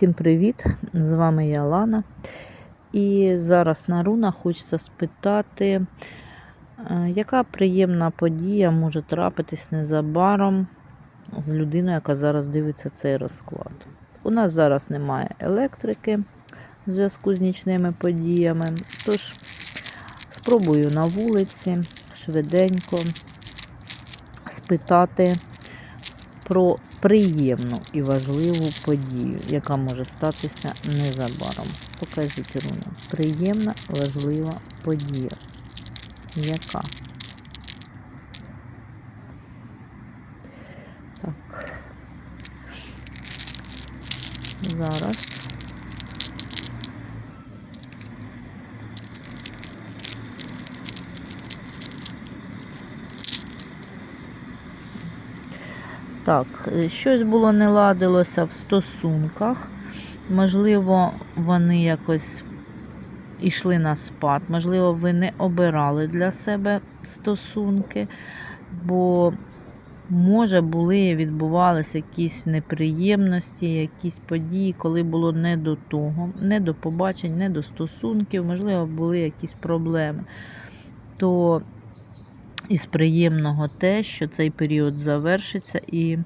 Всім привіт! З вами я Лана. І зараз на рунах хочеться спитати, е, яка приємна подія може трапитись незабаром з людиною, яка зараз дивиться цей розклад. У нас зараз немає електрики в зв'язку з нічними подіями. Тож спробую на вулиці швиденько спитати про приємну і важливу подію, яка може статися незабаром. Покажіть руну. Приємна, важлива подія. Яка? Так. Зараз. Так, е, щось було не ладилося в стосунках. Можливо, вони якось йшли на спад, можливо, ви не обирали для себе стосунки, бо, може, були, відбувалися якісь неприємності, якісь події, коли було не до того, не до побачень, не до стосунків, можливо, були якісь проблеми. То із приємного те, що цей період завершиться і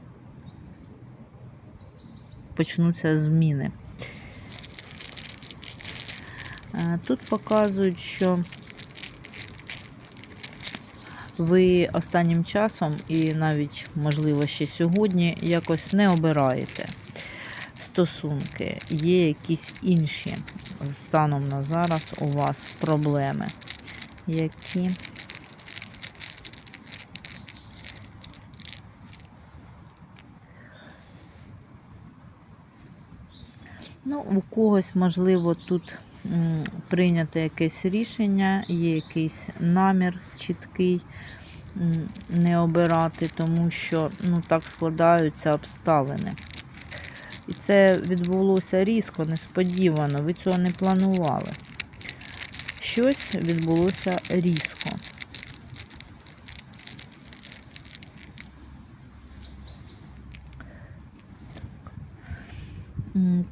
почнуться зміни. Е, Тут показують, що ви останнім часом і навіть, можливо, ще сьогодні якось не обираєте стосунки. Є якісь інші станом на зараз у вас проблеми, які у когось, можливо, тут прийнято якесь рішення, є якийсь намір чіткий не обирати, тому що ну, так складаються обставини. І це відбулося різко, несподівано, ви цього не планували. Щось відбулося різко.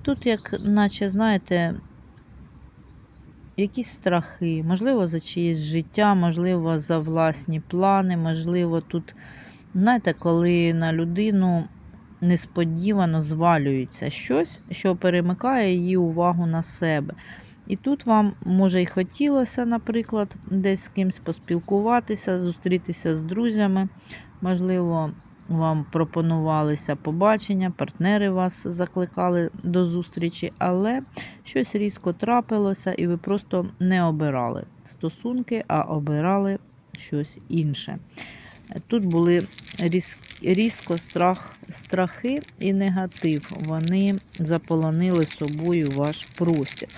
Тут, як наче, знаєте, якісь страхи, можливо, за чиєсь життя, можливо, за власні плани, можливо, тут, знаєте, коли на людину несподівано звалюється щось, що перемикає її увагу на себе. І тут вам, може, й хотілося, наприклад, десь з кимось поспілкуватися, зустрітися з друзями, можливо, вам пропонувалися побачення, партнери вас закликали до зустрічі, але щось різко трапилося, і ви просто не обирали стосунки, а обирали щось інше. Тут були різ, різко страх, страхи і негатив. Вони заполонили собою ваш простір.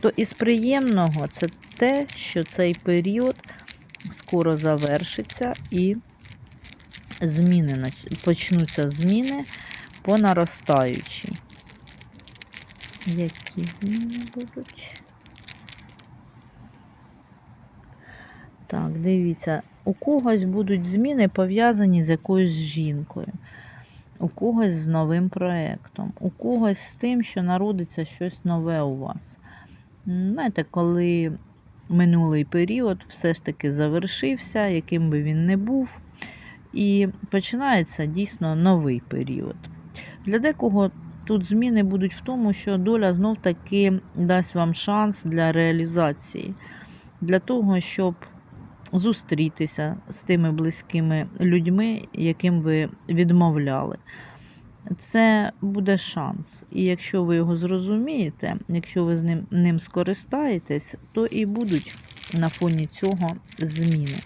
То із приємного це те, що цей період скоро завершиться і зміни почнуться зміни по наростаючій. Які зміни будуть? Так, дивіться, у когось будуть зміни пов'язані з якоюсь жінкою, у когось з новим проєктом, у когось з тим, що народиться щось нове у вас. Знаєте, коли минулий період все ж таки завершився, яким би він не був, і починається дійсно новий період. Для декого тут зміни будуть в тому, що доля знов таки дасть вам шанс для реалізації, для того, щоб зустрітися з тими близькими людьми, яким ви відмовляли. Це буде шанс. І якщо ви його зрозумієте, якщо ви з ним, ним скористаєтесь, то і будуть на фоні цього зміни.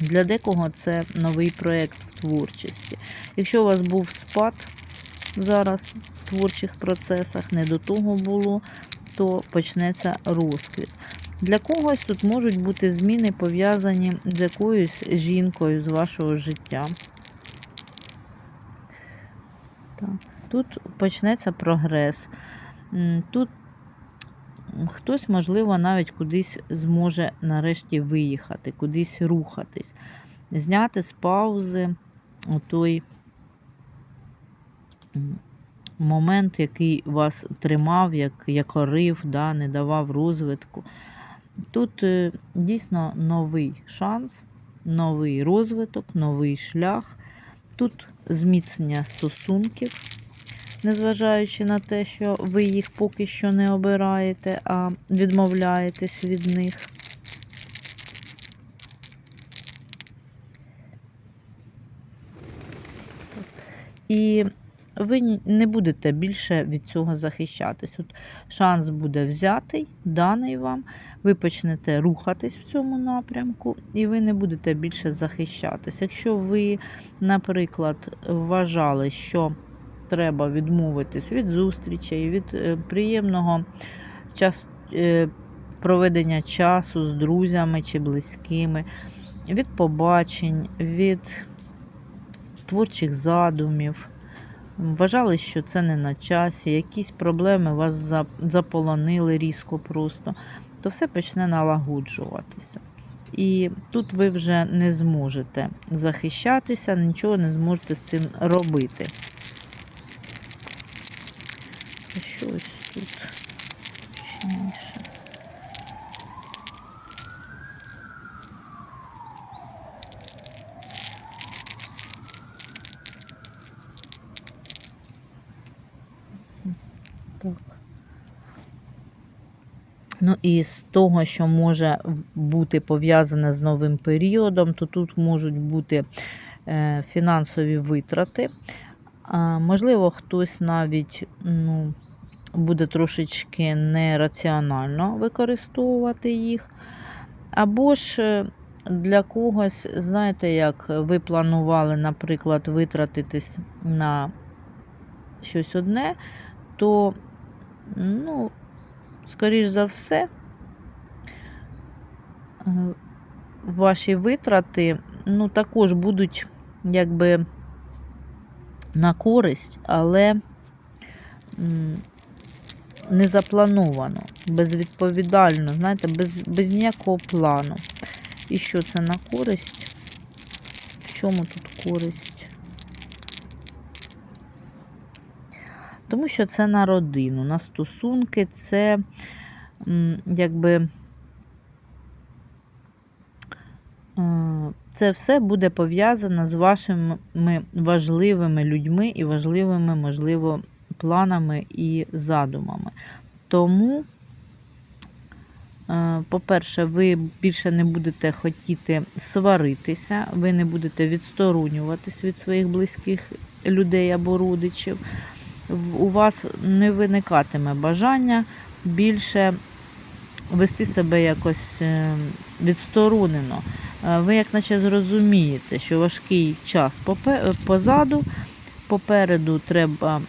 Для декого це новий проєкт в творчості. Якщо у вас був спад зараз в творчих процесах, не до того було, то почнеться розквіт. Для когось тут можуть бути зміни пов'язані з якоюсь жінкою з вашого життя. Так. Тут почнеться прогрес. Тут хтось, можливо, навіть кудись зможе нарешті виїхати, кудись рухатись, зняти з паузи той момент, який вас тримав, як якорив, да, не давав розвитку. Тут е, дійсно новий шанс, новий розвиток, новий шлях. Тут зміцнення стосунків, незважаючи на те, що ви їх поки що не обираєте, а відмовляєтесь від них. І ви не будете більше від цього захищатись. От шанс буде взятий, даний вам. Ви почнете рухатись в цьому напрямку, і ви не будете більше захищатись. Якщо ви, наприклад, вважали, що треба відмовитись від зустрічей, від е, приємного час, е, проведення часу з друзями чи близькими, від побачень, від творчих задумів. Вважали, що це не на часі, якісь проблеми вас заполонили різко просто, то все почне налагоджуватися. І тут ви вже не зможете захищатися, нічого не зможете з цим робити. А Що тут точніше? Так. Ну і з того, що може бути пов'язане з новим періодом, то тут можуть бути е, фінансові витрати. Можливо, хтось навіть ну, буде трошечки нераціонально використовувати їх. Або ж е, для когось, знаєте, як ви планували, наприклад, витратитись на щось одне, то, ну, скоріш за все, е, ваші витрати ну, також будуть якби на користь, але не заплановано, безвідповідально, знаєте, без, без ніякого плану. І що це на користь? В чому тут користь? Тому що це на родину, на стосунки, це якби е, це все буде пов'язано з вашими важливими людьми і важливими, можливо, планами і задумами. Тому, е, по-перше, ви більше не будете хотіти сваритися, ви не будете відсторонюватись від своїх близьких людей або родичів. У вас не виникатиме бажання більше вести себе якось е, відсторонено. Е, Ви як наче зрозумієте, що важкий час позаду, попереду треба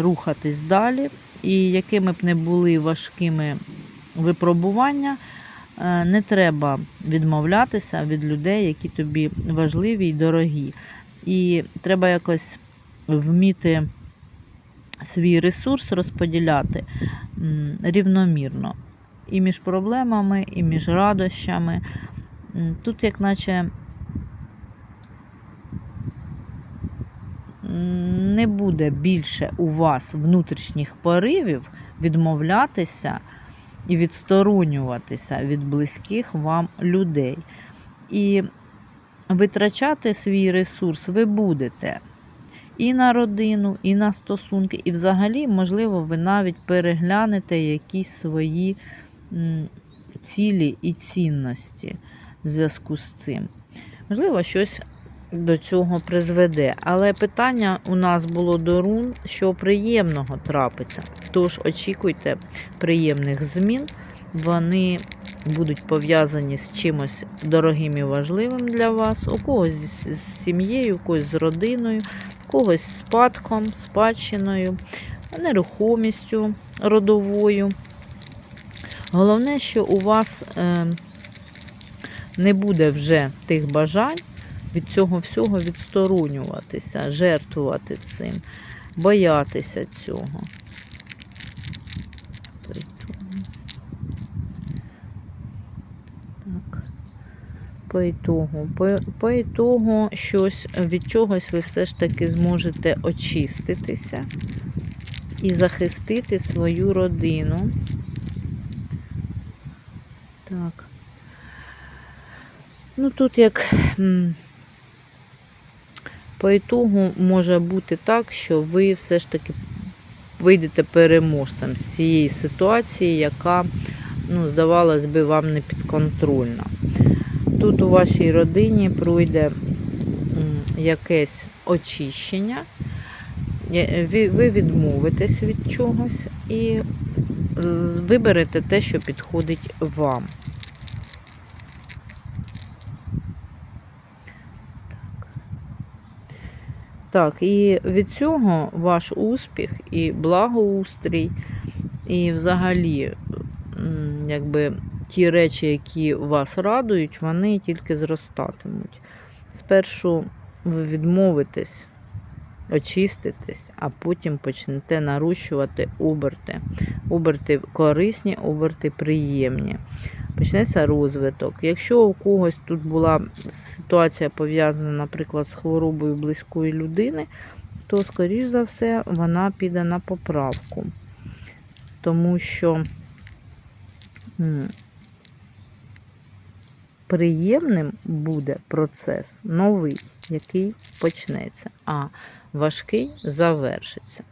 рухатись далі, і якими б не були важкими випробування, е, не треба відмовлятися від людей, які тобі важливі і дорогі. І треба якось вміти свій ресурс розподіляти рівномірно. І між проблемами, і між радощами. Тут, як наче, не буде більше у вас внутрішніх поривів відмовлятися і відсторонюватися від близьких вам людей. І витрачати свій ресурс ви будете і на родину, і на стосунки, і взагалі, можливо, ви навіть переглянете якісь свої цілі і цінності в зв'язку з цим. Можливо, щось до цього призведе. Але питання у нас було до рун, що приємного трапиться. Тож очікуйте приємних змін. Вони будуть пов'язані з чимось дорогим і важливим для вас, у когось з сім'єю, у когось з родиною, у когось з спадком, спадщиною, нерухомістю родовою. Головне, що у вас е, не буде вже тих бажань від цього всього відсторонюватися, жертвувати цим, боятися цього. По ітогу. По, по ітогу щось від чогось ви все ж таки зможете очиститися. і захистити свою родину. Так. Ну тут як по ітогу може бути так, що ви все ж таки вийдете переможцем з цієї ситуації, яка, ну, здавалось би, вам не підконтрольна. Тут у вашій родині пройде якесь очищення, ви ви відмовитесь від чогось і виберете те, що підходить вам. Так, і від цього ваш успіх і благоустрій, і взагалі, якби ті речі, які вас радують, вони тільки зростатимуть. Спершу ви відмовитесь, очиститесь, а потім почнете нарощувати оберти. Оберти корисні, оберти приємні. Почнеться розвиток. Якщо у когось тут була ситуація пов'язана, наприклад, з хворобою близької людини, то, скоріш за все, вона піде на поправку. Тому що приємним буде процес новий, який почнеться, а важкий завершиться.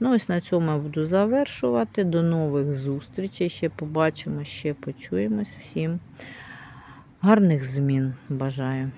Ну, ось на цьому я буду завершувати. До нових зустрічей. Ще побачимо, ще почуємось. Всім гарних змін бажаю.